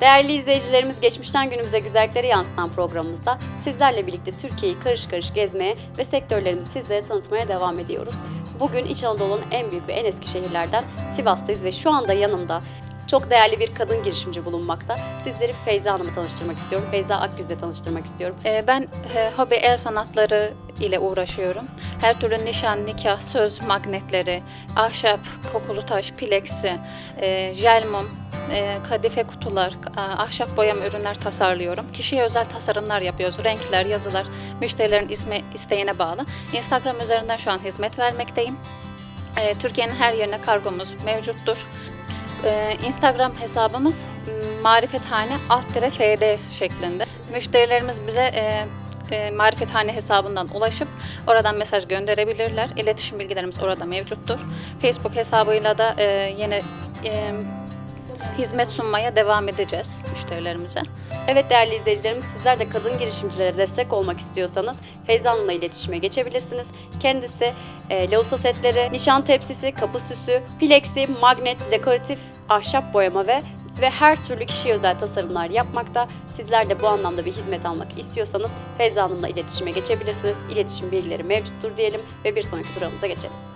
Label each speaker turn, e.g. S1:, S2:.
S1: Değerli izleyicilerimiz geçmişten günümüze güzellikleri yansıtan programımızda sizlerle birlikte Türkiye'yi karış karış gezmeye ve sektörlerimizi sizlere tanıtmaya devam ediyoruz. Bugün İç Anadolu'nun en büyük ve en eski şehirlerden Sivas'tayız ve şu anda yanımda çok değerli bir kadın girişimci bulunmakta. Sizleri Feyza Hanım'ı tanıştırmak istiyorum. Feyza Akgüz'le tanıştırmak istiyorum.
S2: Ee, Ben e, hobi el sanatları ile uğraşıyorum. Her türlü nişan, nikah, söz magnetleri, ahşap, kokulu taş, pileksi, e, jel mum, e, kadife kutular, ahşap boyama ürünler tasarlıyorum. Kişiye özel tasarımlar yapıyoruz. Renkler, yazılar, müşterilerin ismi, isteğine bağlı. Instagram üzerinden şu an hizmet vermekteyim. E, Türkiye'nin her yerine kargomuz mevcuttur. Ee, Instagram hesabımız marifethane alt fd şeklinde. Müşterilerimiz bize e, e, marifethane hesabından ulaşıp oradan mesaj gönderebilirler. İletişim bilgilerimiz orada mevcuttur. Facebook hesabıyla da e, yine e, hizmet sunmaya devam edeceğiz müşterilerimize.
S1: Evet değerli izleyicilerimiz sizler de kadın girişimcilere destek olmak istiyorsanız Feyza Hanım'la iletişime geçebilirsiniz. Kendisi e, lausa setleri, nişan tepsisi, kapı süsü, pileksi, magnet, dekoratif ahşap boyama ve ve her türlü kişiye özel tasarımlar yapmakta. Sizler de bu anlamda bir hizmet almak istiyorsanız Feyza Hanım'la iletişime geçebilirsiniz. İletişim bilgileri mevcuttur diyelim ve bir sonraki durağımıza geçelim.